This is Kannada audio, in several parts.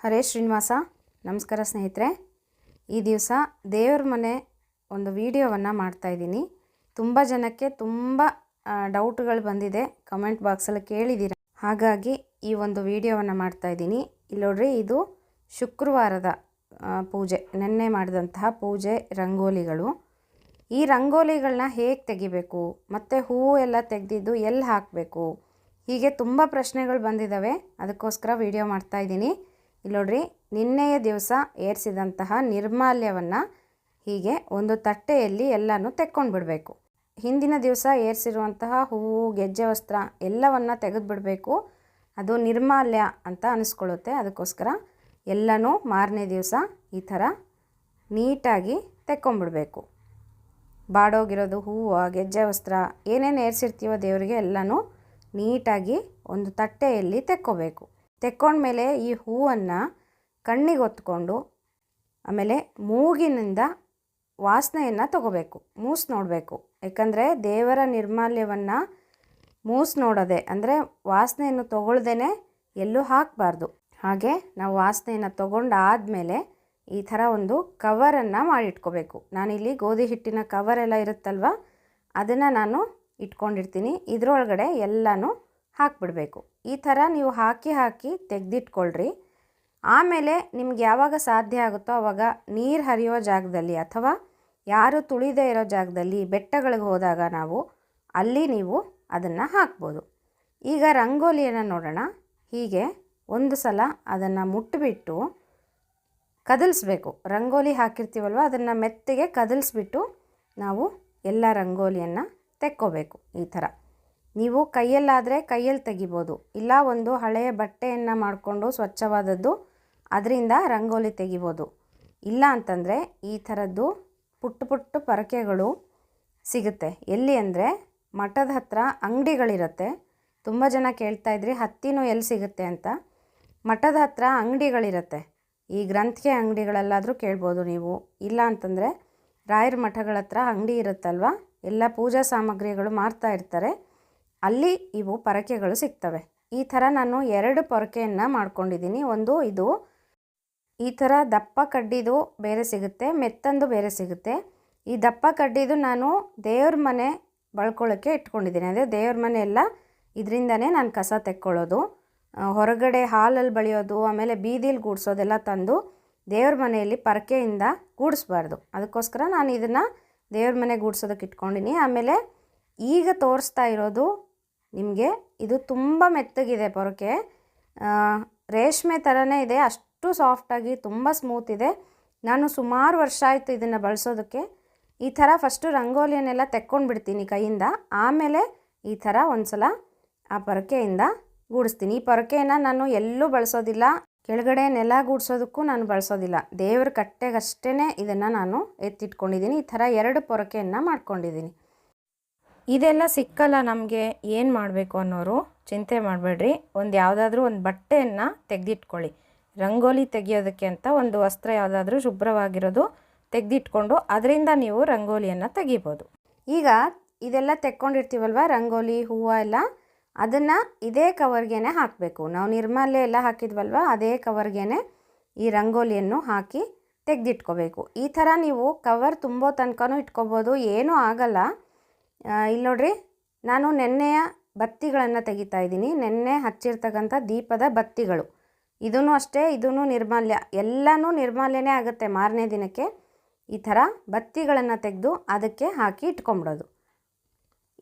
ಹರೇ ಶ್ರೀನಿವಾಸ, ನಮಸ್ಕಾರ ಸ್ನೇಹಿತರೆ. ಈ ದಿವಸ ದೇವ್ರ ಮನೆ ಒಂದು ವೀಡಿಯೋವನ್ನು ಮಾಡ್ತಾಯಿದ್ದೀನಿ ತುಂಬ ಜನಕ್ಕೆ ತುಂಬ ಡೌಟ್ಗಳು ಬಂದಿದೆ. ಕಮೆಂಟ್ ಬಾಕ್ಸಲ್ಲಿ ಕೇಳಿದ್ದೀರ ಹಾಗಾಗಿ ಈ ಒಂದು ವೀಡಿಯೋವನ್ನು ಮಾಡ್ತಾಯಿದ್ದೀನಿ ಇಲ್ಲಿ ನೋಡ್ರಿ, ಇದು ಶುಕ್ರವಾರದ ಪೂಜೆ. ನಿನ್ನೆ ಮಾಡಿದಂತಹ ಪೂಜೆ ರಂಗೋಲಿಗಳು. ಈ ರಂಗೋಲಿಗಳನ್ನ ಹೇಗೆ ತೆಗಿಬೇಕು? ಮತ್ತು ಹೂವು ಎಲ್ಲ ತೆಗೆದಿದ್ದು ಎಲ್ಲಿ ಹಾಕಬೇಕು? ಹೀಗೆ ತುಂಬ ಪ್ರಶ್ನೆಗಳು ಬಂದಿದ್ದಾವೆ ಅದಕ್ಕೋಸ್ಕರ ವಿಡಿಯೋ ಮಾಡ್ತಾ ಇದ್ದೀನಿ. ಇಲ್ಲಿ ನಿನ್ನೆಯ ದಿವಸ ಏರಿಸಿದಂತಹ ನಿರ್ಮಾಲ್ಯವನ್ನು ಹೀಗೆ ಒಂದು ತಟ್ಟೆಯಲ್ಲಿ ಎಲ್ಲನೂ ತೆಕ್ಕೊಂಡು ಬಿಡಬೇಕು ಹಿಂದಿನ ದಿವಸ ಏರಿಸಿರುವಂತಹ ಹೂವು, ಗೆಜ್ಜೆ ವಸ್ತ್ರ ಎಲ್ಲವನ್ನು ತೆಗೆದುಬಿಡಬೇಕು. ಅದು ನಿರ್ಮಾಲ್ಯ ಅಂತ ಅನಿಸ್ಕೊಳ್ಳುತ್ತೆ. ಅದಕ್ಕೋಸ್ಕರ ಎಲ್ಲನೂ ಮಾರನೇ ದಿವಸ ಈ ಥರ ನೀಟಾಗಿ ತೆಕ್ಕೊಂಬಿಡಬೇಕು ಬಾಡೋಗಿರೋದು ಹೂವು, ಗೆಜ್ಜೆ ವಸ್ತ್ರ, ಏನೇನು ಏರಿಸಿರ್ತೀವೋ ದೇವರಿಗೆ ಎಲ್ಲನೂ ನೀಟಾಗಿ ಒಂದು ತಟ್ಟೆಯಲ್ಲಿ ತೆಕ್ಕೋಬೇಕು. ತೆಕ್ಕೊಂಡ್ಮೇಲೆ ಈ ಹೂವನ್ನು ಕಣ್ಣಿಗೆ ಹೊತ್ಕೊಂಡು ಆಮೇಲೆ ಮೂಗಿನಿಂದ ವಾಸನೆಯನ್ನು ತಗೋಬೇಕು, ಮೂಸ್ ನೋಡಬೇಕು. ಯಾಕಂದರೆ ದೇವರ ನಿರ್ಮಾಲ್ಯವನ್ನು ಮೂಸ್ ನೋಡೋದೆ, ಅಂದರೆ ವಾಸನೆಯನ್ನು ತಗೊಳ್ದೇ ಎಲ್ಲೂ ಹಾಕಬಾರ್ದು. ಹಾಗೆ ನಾವು ವಾಸನೆಯನ್ನು ತಗೊಂಡಾದಮೇಲೆ ಈ ಥರ ಒಂದು ಕವರನ್ನು ಮಾಡಿಟ್ಕೋಬೇಕು. ನಾನಿಲ್ಲಿ ಗೋಧಿ ಹಿಟ್ಟಿನ ಕವರ್ ಎಲ್ಲ ಇರುತ್ತಲ್ವ, ಅದನ್ನು ನಾನು ಇಟ್ಕೊಂಡಿರ್ತೀನಿ. ಇದರೊಳಗಡೆ ಎಲ್ಲನೂ ಹಾಕಿಬಿಡಬೇಕು. ಈ ಥರ ನೀವು ಹಾಕಿ ಹಾಕಿ ತೆಗೆದಿಟ್ಕೊಳ್ರಿ. ಆಮೇಲೆ ನಿಮ್ಗೆ ಯಾವಾಗ ಸಾಧ್ಯ ಆಗುತ್ತೋ ಆವಾಗ ನೀರು ಹರಿಯೋ ಜಾಗದಲ್ಲಿ ಅಥವಾ ಯಾರು ತುಳಿದೇ ಇರೋ ಜಾಗದಲ್ಲಿ ಬೆಟ್ಟಗಳಿಗೆ ಹೋದಾಗ ನಾವು ಅಲ್ಲಿ ನೀವು ಅದನ್ನು ಹಾಕ್ಬೋದು. ಈಗ ರಂಗೋಲಿಯನ್ನು ನೋಡೋಣ. ಹೀಗೆ ಒಂದು ಸಲ ಅದನ್ನು ಮುಟ್ಟಿಬಿಟ್ಟು ಕದಲಿಸ್ಬೇಕು. ರಂಗೋಲಿ ಹಾಕಿರ್ತೀವಲ್ವ? ಅದನ್ನು ಮೆತ್ತಗೆ ಕದಲಿಸ್ಬಿಟ್ಟು ನಾವು ಎಲ್ಲ ರಂಗೋಲಿಯನ್ನು ತೆಕ್ಕೋಬೇಕು ಈ ಥರ. ನೀವು ಕೈಯಲ್ಲಾದರೆ ಕೈಯಲ್ಲಿ ತೆಗಿಬೋದು. ಇಲ್ಲ, ಒಂದು ಹಳೆಯ ಬಟ್ಟೆಯನ್ನು ಮಾಡಿಕೊಂಡು ಸ್ವಚ್ಛವಾದದ್ದು ಅದರಿಂದ ರಂಗೋಲಿ ತೆಗಿಬೋದು. ಇಲ್ಲ ಅಂತಂದರೆ ಈ ಥರದ್ದು ಪುಟ್ಟ ಪುಟ್ಟ ಪರಕೆಗಳು ಸಿಗುತ್ತೆ. ಎಲ್ಲಿ ಅಂದರೆ ಮಠದ ಹತ್ರ ಅಂಗಡಿಗಳಿರುತ್ತೆ. ತುಂಬ ಜನ ಕೇಳ್ತಾ ಇದ್ರಿ, ಹತ್ತಿನೂ ಎಲ್ಲಿ ಸಿಗುತ್ತೆ ಅಂತ. ಮಠದ ಹತ್ರ ಅಂಗಡಿಗಳಿರುತ್ತೆ. ಈ ಗ್ರಂಥಿಕೆ ಅಂಗಡಿಗಳಲ್ಲಾದರೂ ಕೇಳ್ಬೋದು ನೀವು. ಇಲ್ಲ ಅಂತಂದರೆ ರಾಯರ ಮಠಗಳ ಹತ್ರ ಅಂಗಡಿ ಇರುತ್ತಲ್ವ? ಎಲ್ಲ ಪೂಜಾ ಸಾಮಗ್ರಿಗಳು ಮಾರ್ತಾ ಇರ್ತಾರೆ. ಅಲ್ಲಿ ಇವು ಪರಕೆಗಳು ಸಿಗ್ತವೆ. ಈ ಥರ ನಾನು ಎರಡು ಪೊರಕೆಯನ್ನು ಮಾಡ್ಕೊಂಡಿದ್ದೀನಿ. ಒಂದು ಇದು, ಈ ಥರ ದಪ್ಪ ಕಡ್ಡಿದು ಬೇರೆ ಸಿಗುತ್ತೆ, ಮೆತ್ತಂದು ಬೇರೆ ಸಿಗುತ್ತೆ. ಈ ದಪ್ಪ ಕಡ್ಡಿದು ನಾನು ದೇವ್ರ ಮನೆ ಬಳ್ಕೊಳ್ಳೋಕ್ಕೆ ಇಟ್ಕೊಂಡಿದ್ದೀನಿ. ಅಂದರೆ ದೇವ್ರ ಮನೆ ಎಲ್ಲ ಇದರಿಂದನೇ ನಾನು ಕಸ ತೆಕ್ಕೊಳ್ಳೋದು. ಹೊರಗಡೆ ಹಾಲಲ್ಲಿ ಬಳಿಯೋದು, ಆಮೇಲೆ ಬೀದಿಲಿ ಗೂಡಿಸೋದೆಲ್ಲ ತಂದು ದೇವ್ರ ಮನೆಯಲ್ಲಿ ಪರಕೆಯಿಂದ ಗೂಡಿಸ್ಬಾರ್ದು. ಅದಕ್ಕೋಸ್ಕರ ನಾನು ಇದನ್ನು ದೇವ್ರ ಮನೆ ಗೂಡಿಸೋದಕ್ಕೆ ಇಟ್ಕೊಂಡಿನಿ. ಆಮೇಲೆ ಈಗ ತೋರಿಸ್ತಾ ಇರೋದು ನಿಮಗೆ ಇದು ತುಂಬ ಮೆತ್ತಗಿದೆ ಪೊರಕೆ. ರೇಷ್ಮೆ ಥರನೇ ಇದೆ, ಅಷ್ಟು ಸಾಫ್ಟಾಗಿ ತುಂಬ ಸ್ಮೂತ್ ಇದೆ. ನಾನು ಸುಮಾರು ವರ್ಷ ಆಯಿತು ಇದನ್ನು ಬಳಸೋದಕ್ಕೆ. ಈ ಥರ ಫಸ್ಟು ರಂಗೋಲಿಯನ್ನೆಲ್ಲ ತೆಕ್ಕೊಂಡು ಬಿಡ್ತೀನಿ ಕೈಯಿಂದ, ಆಮೇಲೆ ಈ ಥರ ಒಂದು ಸಲ ಆ ಪೊರಕೆಯಿಂದ ಗೂಡಿಸ್ತೀನಿ. ಈ ಪೊರಕೆಯನ್ನು ನಾನು ಎಲ್ಲೂ ಬಳಸೋದಿಲ್ಲ, ಕೆಳಗಡೆ ನೆಲ ಗೂಡಿಸೋದಕ್ಕೂ ನಾನು ಬಳಸೋದಿಲ್ಲ. ದೇವ್ರ ಕಟ್ಟೆಗಷ್ಟೇ ಇದನ್ನು ನಾನು ಎತ್ತಿಟ್ಕೊಂಡಿದ್ದೀನಿ. ಈ ಥರ ಎರಡು ಪೊರಕೆಯನ್ನು ಮಾಡ್ಕೊಂಡಿದ್ದೀನಿ. ಇದೆಲ್ಲ ಸಿಕ್ಕಲ್ಲ ನಮಗೆ ಏನು ಮಾಡಬೇಕು ಅನ್ನೋರು, ಚಿಂತೆ ಮಾಡಬೇಡ್ರಿ. ಒಂದು ಯಾವುದಾದ್ರೂ ಒಂದು ಬಟ್ಟೆಯನ್ನು ತೆಗೆದಿಟ್ಕೊಳ್ಳಿ. ರಂಗೋಲಿ ತೆಗೆಯೋದಕ್ಕೆ ಅಂತ ಒಂದು ವಸ್ತ್ರ ಯಾವುದಾದ್ರೂ ಶುಭ್ರವಾಗಿರೋದು ತೆಗೆದಿಟ್ಕೊಂಡು ಅದರಿಂದ ನೀವು ರಂಗೋಲಿಯನ್ನು ತೆಗಿಬೋದು. ಈಗ ಇದೆಲ್ಲ ತೆಕ್ಕೊಂಡಿರ್ತೀವಲ್ವ, ರಂಗೋಲಿ, ಹೂವು ಎಲ್ಲ? ಅದನ್ನು ಇದೇ ಕವರ್ಗೇನೆ ಹಾಕಬೇಕು. ನಾವು ನಿರ್ಮಾಲ್ಯ ಎಲ್ಲ ಹಾಕಿದ್ವಲ್ವ, ಅದೇ ಕವರ್ಗೇನೆ ಈ ರಂಗೋಲಿಯನ್ನು ಹಾಕಿ ತೆಗೆದಿಟ್ಕೋಬೇಕು. ಈ ಥರ ನೀವು ಕವರ್ ತುಂಬೋ ತನಕನೂ ಇಟ್ಕೋಬೋದು, ಏನೂ ಆಗಲ್ಲ. ಇಲ್ಲಿ ನೋಡ್ರಿ, ನಾನು ನೆನ್ನೆಯ ಬತ್ತಿಗಳನ್ನು ತೆಗಿತಾ ಇದ್ದೀನಿ. ನೆನ್ನೆ ಹಚ್ಚಿರ್ತಕ್ಕಂಥ ದೀಪದ ಬತ್ತಿಗಳು. ಇದೂ ಅಷ್ಟೇ ಇದೂ ನಿರ್ಮಾಲ್ಯ. ಎಲ್ಲನೂ ನಿರ್ಮಾಲ್ಯನೇ ಆಗುತ್ತೆ ಮಾರನೇ ದಿನಕ್ಕೆ. ಈ ಥರ ಬತ್ತಿಗಳನ್ನು ತೆಗೆದು ಅದಕ್ಕೆ ಹಾಕಿ ಇಟ್ಕೊಂಬಿಡೋದು.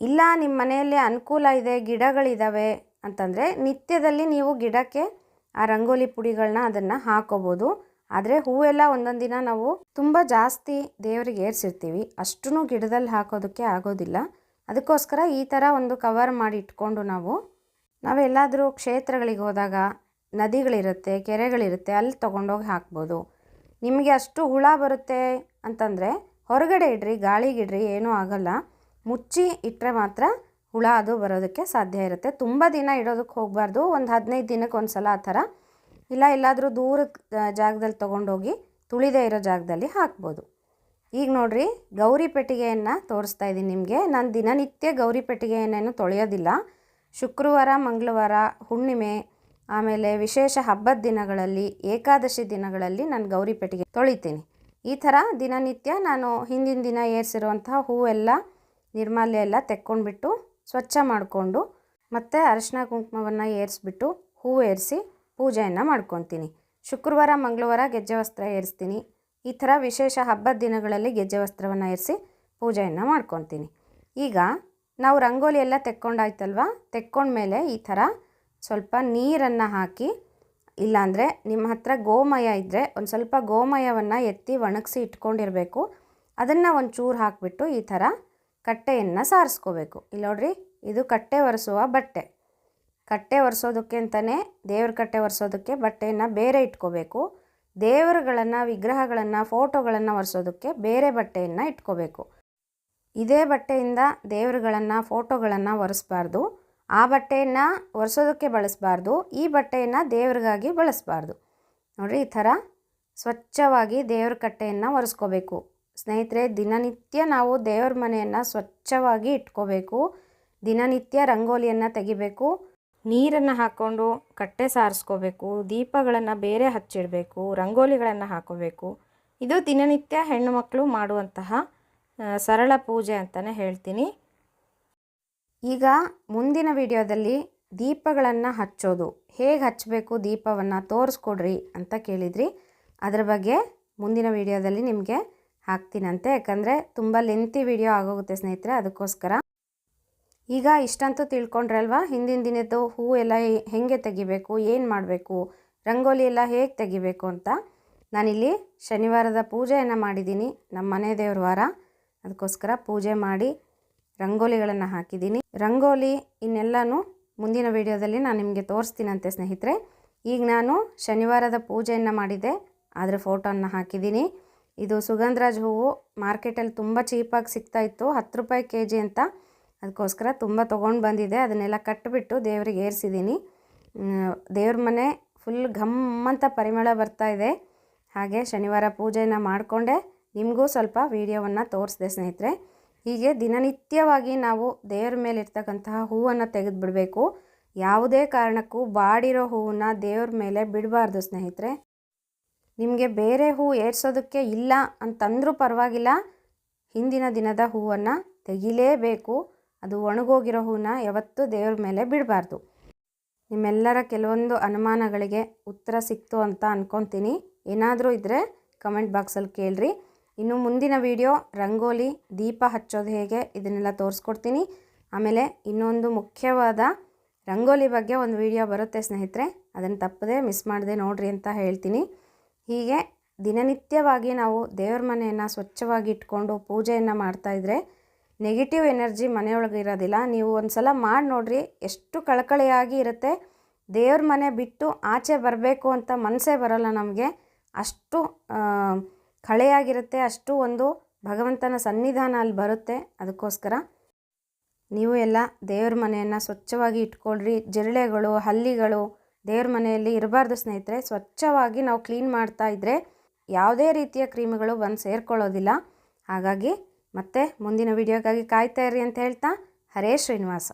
ಇಲ್ಲ, ನಿಮ್ಮ ಮನೆಯಲ್ಲಿ ಅನುಕೂಲ ಇದೆ ಗಿಡಗಳಿದ್ದಾವೆ ಅಂತಂದರೆ ನಿತ್ಯದಲ್ಲಿ ನೀವು ಗಿಡಕ್ಕೆ ಆ ರಂಗೋಲಿ ಪುಡಿಗಳನ್ನ ಅದನ್ನು ಹಾಕೋಬೋದು. ಆದರೆ ಹೂವೆಲ್ಲ ಒಂದೊಂದು ದಿನ ನಾವು ತುಂಬ ಜಾಸ್ತಿ ದೇವರಿಗೆ ಏರ್ಸಿರ್ತೀವಿ. ಅಷ್ಟೂ ಗಿಡದಲ್ಲಿ ಹಾಕೋದಕ್ಕೆ ಆಗೋದಿಲ್ಲ. ಅದಕ್ಕೋಸ್ಕರ ಈ ಥರ ಒಂದು ಕವರ್ ಮಾಡಿ ಇಟ್ಕೊಂಡು ನಾವು ನಾವೆಲ್ಲಾದರೂ ಕ್ಷೇತ್ರಗಳಿಗೆ ಹೋದಾಗ ನದಿಗಳಿರುತ್ತೆ, ಕೆರೆಗಳಿರುತ್ತೆ, ಅಲ್ಲಿ ತೊಗೊಂಡೋಗಿ ಹಾಕ್ಬೋದು. ನಿಮಗೆ ಅಷ್ಟು ಹುಳ ಬರುತ್ತೆ ಅಂತಂದರೆ ಹೊರಗಡೆ ಇಡ್ರಿ ಗಾಳಿಗಿಡ್ರಿ ಏನೂ ಆಗಲ್ಲ. ಮುಚ್ಚಿ ಇಟ್ಟರೆ ಮಾತ್ರ ಹುಳ ಅದು ಬರೋದಕ್ಕೆ ಸಾಧ್ಯ ಇರುತ್ತೆ. ತುಂಬ ದಿನ ಇಡೋದಕ್ಕೆ ಹೋಗಬಾರ್ದು. ಒಂದು ಹದಿನೈದು ದಿನಕ್ಕೆ ಒಂದು ಸಲ ಆ ಥರ ಇಲ್ಲ ಎಲ್ಲಾದರೂ ದೂರದ ಆ, ಜಾಗದಲ್ಲಿ ತೊಗೊಂಡೋಗಿ ತುಳಿದೇ ಇರೋ ಜಾಗದಲ್ಲಿ ಹಾಕ್ಬೋದು. ಈಗ ನೋಡಿರಿ ಗೌರಿ ಪೆಟ್ಟಿಗೆಯನ್ನು ತೋರಿಸ್ತಾ ಇದ್ದೀನಿ ನಿಮಗೆ. ನಾನು ದಿನನಿತ್ಯ ಗೌರಿ ಪೆಟ್ಟಿಗೆಯನ್ನೇನು ತೊಳೆಯೋದಿಲ್ಲ. ಶುಕ್ರವಾರ ಮಂಗಳವಾರ ಹುಣ್ಣಿಮೆ ಆಮೇಲೆ ವಿಶೇಷ ಹಬ್ಬದ ದಿನಗಳಲ್ಲಿ ಏಕಾದಶಿ ದಿನಗಳಲ್ಲಿ ನಾನು ಗೌರಿ ಪೆಟ್ಟಿಗೆ ತೊಳಿತೀನಿ. ಈ ಥರ ದಿನನಿತ್ಯ ನಾನು ಹಿಂದಿನ ದಿನ ಏರಿಸಿರುವಂತಹ ಹೂವೆಲ್ಲ ನಿರ್ಮಾಲ್ಯ ಎಲ್ಲ ತೆಕ್ಕೊಂಡ್ಬಿಟ್ಟು ಸ್ವಚ್ಛ ಮಾಡಿಕೊಂಡು ಮತ್ತು ಅರಶಿನ ಕುಂಕುಮವನ್ನು ಏರಿಸ್ಬಿಟ್ಟು ಹೂವು ಏರಿಸಿ ಪೂಜೆಯನ್ನು ಮಾಡ್ಕೊತೀನಿ. ಶುಕ್ರವಾರ, ಮಂಗಳವಾರ ಗೆಜ್ಜೆ ವಸ್ತ್ರ ಏರಿಸ್ತೀನಿ. ಈ ಥರ ವಿಶೇಷ ಹಬ್ಬದ ದಿನಗಳಲ್ಲಿ ಗೆಜ್ಜೆ ವಸ್ತ್ರವನ್ನು ಏರಿಸಿ ಪೂಜೆಯನ್ನು ಮಾಡ್ಕೊತೀನಿ. ಈಗ ನಾವು ರಂಗೋಲಿ ಎಲ್ಲ ತೆಕ್ಕೊಂಡಾಯ್ತಲ್ವ? ತೆಕ್ಕೊಂಡ್ಮೇಲೆ ಈ ಥರ ಸ್ವಲ್ಪ ನೀರನ್ನು ಹಾಕಿ, ಇಲ್ಲಾಂದರೆ ನಿಮ್ಮ ಹತ್ರ ಗೋಮಯ ಇದ್ದರೆ ಒಂದು ಸ್ವಲ್ಪ ಗೋಮಯವನ್ನು ಎತ್ತಿ ಒಣಗಿಸಿ ಇಟ್ಕೊಂಡಿರಬೇಕು. ಅದನ್ನು ಒಂದು ಚೂರು ಹಾಕಿಬಿಟ್ಟು ಈ ಥರ ಕಟ್ಟೆಯನ್ನು ಸಾರಿಸ್ಕೋಬೇಕು. ಇಲ್ಲಿ ನೋಡ್ರಿ ಇದು ಕಟ್ಟೆ ಒರೆಸುವ ಬಟ್ಟೆ. ಕಟ್ಟೆ ಒರೆಸೋದಕ್ಕೆ ಅಂತಲೇ ದೇವ್ರ ಕಟ್ಟೆ ಒರೆಸೋದಕ್ಕೆ ಬಟ್ಟೆಯನ್ನು ಬೇರೆ ಇಟ್ಕೋಬೇಕು. ದೇವರುಗಳನ್ನು, ವಿಗ್ರಹಗಳನ್ನು, ಫೋಟೋಗಳನ್ನು ಒರೆಸೋದಕ್ಕೆ ಬೇರೆ ಬಟ್ಟೆಯನ್ನು ಇಟ್ಕೋಬೇಕು. ಇದೇ ಬಟ್ಟೆಯಿಂದ ದೇವರುಗಳನ್ನು, ಫೋಟೋಗಳನ್ನು ಒರೆಸ್ಬಾರ್ದು. ಆ ಬಟ್ಟೆಯನ್ನು ಒರೆಸೋದಕ್ಕೆ ಬಳಸಬಾರ್ದು. ಈ ಬಟ್ಟೆಯನ್ನು ದೇವ್ರಿಗಾಗಿ ಬಳಸಬಾರ್ದು. ನೋಡಿರಿ ಈ ಥರ ಸ್ವಚ್ಛವಾಗಿ ದೇವ್ರ ಕಟ್ಟೆಯನ್ನು ಒರೆಸ್ಕೋಬೇಕು. ಸ್ನೇಹಿತರೆ, ದಿನನಿತ್ಯ ನಾವು ದೇವ್ರ ಮನೆಯನ್ನು ಸ್ವಚ್ಛವಾಗಿ ಇಟ್ಕೋಬೇಕು. ದಿನನಿತ್ಯ ರಂಗೋಲಿಯನ್ನು ತೆಗಿಬೇಕು. ನೀರನ್ನು ಹಾಕ್ಕೊಂಡು ಕಟ್ಟೆ ಸಾರಿಸ್ಕೋಬೇಕು, ದೀಪಗಳನ್ನು ಬೇರೆ ಹಚ್ಚಿಡಬೇಕು, ರಂಗೋಲಿಗಳನ್ನು ಹಾಕೋಬೇಕು. ಇದು ದಿನನಿತ್ಯ ಹೆಣ್ಣು ಮಕ್ಕಳು ಮಾಡುವಂತಹ ಸರಳ ಪೂಜೆ ಅಂತಲೇ ಹೇಳ್ತೀನಿ. ಈಗ ಮುಂದಿನ ವಿಡಿಯೋದಲ್ಲಿ ದೀಪಗಳನ್ನು ಹಚ್ಚೋದು. ಹೇಗೆ ಹಚ್ಚಬೇಕು ದೀಪವನ್ನು ತೋರಿಸ್ಕೊಡ್ರಿ ಅಂತ ಕೇಳಿದ್ರಿ. ಅದರ ಬಗ್ಗೆ ಮುಂದಿನ ವಿಡಿಯೋದಲ್ಲಿ ನಿಮಗೆ ಹಾಕ್ತೀನಂತೆ. ಯಾಕಂದರೆ ತುಂಬ ಲೆಂತಿ ವಿಡಿಯೋ ಆಗೋಗುತ್ತೆ ಸ್ನೇಹಿತರೆ, ಅದಕ್ಕೋಸ್ಕರ. ಈಗ ಇಷ್ಟಂತೂ ತಿಳ್ಕೊಂಡ್ರಲ್ವಾ? ಹಿಂದಿನ ದಿನದ್ದು ಹೂ ಎಲ್ಲ ಹೇಗೆ ತೆಗಿಬೇಕು? ಏನು ಮಾಡಬೇಕು? ರಂಗೋಲಿ ಎಲ್ಲ ಹೇಗೆ ತೆಗಿಬೇಕು ಅಂತ ನಾನಿಲ್ಲಿ ಶನಿವಾರದ ಪೂಜೆಯನ್ನು ಮಾಡಿದ್ದೀನಿ. ನಮ್ಮ ಮನೆ ದೇವ್ರ ವಾರ. ಅದಕ್ಕೋಸ್ಕರ ಪೂಜೆ ಮಾಡಿ ರಂಗೋಲಿಗಳನ್ನು ಹಾಕಿದ್ದೀನಿ. ರಂಗೋಲಿ ಇನ್ನೆಲ್ಲನೂ ಮುಂದಿನ ವಿಡಿಯೋದಲ್ಲಿ ನಾನು ನಿಮಗೆ ತೋರಿಸ್ತೀನಂತೆ ಸ್ನೇಹಿತರೆ. ಈಗ ನಾನು ಶನಿವಾರದ ಪೂಜೆಯನ್ನು ಮಾಡಿದ್ದೆ. ಅದರ ಫೋಟೋನ ಹಾಕಿದ್ದೀನಿ. ಇದು ಸುಗಂಧರಾಜ್ ಹೂವು ಮಾರ್ಕೆಟಲ್ಲಿ ತುಂಬ ಚೀಪಾಗಿ ಸಿಗ್ತಾ ಇತ್ತು. ಹತ್ತು ರೂಪಾಯಿ ಕೆ ಜಿ ಅಂತ ಅದಕ್ಕೋಸ್ಕರ ತುಂಬ ತೊಗೊಂಡು ಬಂದಿದೆ. ಅದನ್ನೆಲ್ಲ ಕಟ್ಟಿಬಿಟ್ಟು ದೇವರಿಗೆ ಏರಿಸಿದ್ದೀನಿ. ದೇವ್ರ ಮನೆ ಫುಲ್ ಘಮ್ ಅಂತ ಪರಿಮಳ ಬರ್ತಾ ಇದೆ. ಹಾಗೆ ಶನಿವಾರ ಪೂಜೆಯನ್ನು ಮಾಡಿಕೊಂಡೆ. ನಿಮಗೂ ಸ್ವಲ್ಪ ವೀಡಿಯೋವನ್ನು ತೋರಿಸಿದೆ ಸ್ನೇಹಿತರೆ. ಹೀಗೆ ದಿನನಿತ್ಯವಾಗಿ ನಾವು ದೇವ್ರ ಮೇಲೆ ಇರ್ತಕ್ಕಂತಹ ಹೂವನ್ನು ತೆಗೆದುಬಿಡಬೇಕು. ಯಾವುದೇ ಕಾರಣಕ್ಕೂ ಬಾಡಿರೋ ಹೂವನ್ನ ದೇವ್ರ ಮೇಲೆ ಬಿಡಬಾರ್ದು ಸ್ನೇಹಿತರೆ. ನಿಮಗೆ ಬೇರೆ ಹೂ ಏರ್ಸೋದಕ್ಕೆ ಇಲ್ಲ ಅಂತಂದರೂ ಪರವಾಗಿಲ್ಲ. ಹಿಂದಿನ ದಿನದ ಹೂವನ್ನು ತೆಗಿಲೇಬೇಕು. ಅದು ಒಣಗೋಗಿರೋ ಹೂವನ್ನ ಯಾವತ್ತೂ ದೇವ್ರ ಮೇಲೆ ಬಿಡಬಾರ್ದು. ನಿಮ್ಮೆಲ್ಲರ ಕೆಲವೊಂದು ಅನುಮಾನಗಳಿಗೆ ಉತ್ತರ ಸಿಕ್ತು ಅಂತ ಅಂದ್ಕೊತೀನಿ ಏನಾದರೂ ಇದ್ದರೆ ಕಮೆಂಟ್ ಬಾಕ್ಸಲ್ಲಿ ಕೇಳ್ರಿ. ಇನ್ನು ಮುಂದಿನ ವಿಡಿಯೋ, ರಂಗೋಲಿ, ದೀಪ ಹಚ್ಚೋದು ಹೇಗೆ, ಇದನ್ನೆಲ್ಲ ತೋರಿಸ್ಕೊಡ್ತೀನಿ. ಆಮೇಲೆ ಇನ್ನೊಂದು ಮುಖ್ಯವಾದ ರಂಗೋಲಿ ಬಗ್ಗೆ ಒಂದು ವಿಡಿಯೋ ಬರುತ್ತೆ ಸ್ನೇಹಿತರೆ, ಅದನ್ನು ತಪ್ಪದೆ ಮಿಸ್ ಮಾಡದೆ ನೋಡ್ರಿ ಅಂತ ಹೇಳ್ತೀನಿ. ಹೀಗೆ ದಿನನಿತ್ಯವಾಗಿ ನಾವು ದೇವ್ರ ಮನೆಯನ್ನು ಸ್ವಚ್ಛವಾಗಿ ಇಟ್ಕೊಂಡು ಪೂಜೆಯನ್ನು ಮಾಡ್ತಾಯಿದ್ರೆ ನೆಗೆಟಿವ್ ಎನರ್ಜಿ ಮನೆಯೊಳಗೆ ಇರೋದಿಲ್ಲ. ನೀವು ಒಂದು ಸಲ ಮಾಡಿ ನೋಡ್ರಿ, ಎಷ್ಟು ಕಳಕಳಿಯಾಗಿ ಇರುತ್ತೆ. ದೇವ್ರ ಮನೆ ಬಿಟ್ಟು ಆಚೆ ಬರಬೇಕು ಅಂತ ಮನಸ್ಸೇ ಬರೋಲ್ಲ ನಮಗೆ. ಅಷ್ಟು ಕಳೆಯಾಗಿರುತ್ತೆ, ಅಷ್ಟು ಒಂದು ಭಗವಂತನ ಸನ್ನಿಧಾನ ಅಲ್ಲಿ ಬರುತ್ತೆ. ಅದಕ್ಕೋಸ್ಕರ ನೀವು ಎಲ್ಲ ದೇವ್ರ ಮನೆಯನ್ನು ಸ್ವಚ್ಛವಾಗಿ ಇಟ್ಕೊಳ್ರಿ. ಜಿರಳೆಗಳು, ಹಲ್ಲಿಗಳು ದೇವ್ರ ಮನೆಯಲ್ಲಿ ಇರಬಾರ್ದು ಸ್ನೇಹಿತರೆ. ಸ್ವಚ್ಛವಾಗಿ ನಾವು ಕ್ಲೀನ್ ಮಾಡ್ತಾ ಇದ್ದರೆ ಯಾವುದೇ ರೀತಿಯ ಕ್ರೀಮ್ಗಳು ಬಂದು ಸೇರ್ಕೊಳ್ಳೋದಿಲ್ಲ. ಹಾಗಾಗಿ ಮತ್ತೆ ಮುಂದಿನ ವಿಡಿಯೋಗಾಗಿ ಕಾಯ್ತಾ ಇರಿ ಅಂತ ಹೇಳ್ತಾ ಹರೇ ಶ್ರೀನಿವಾಸ.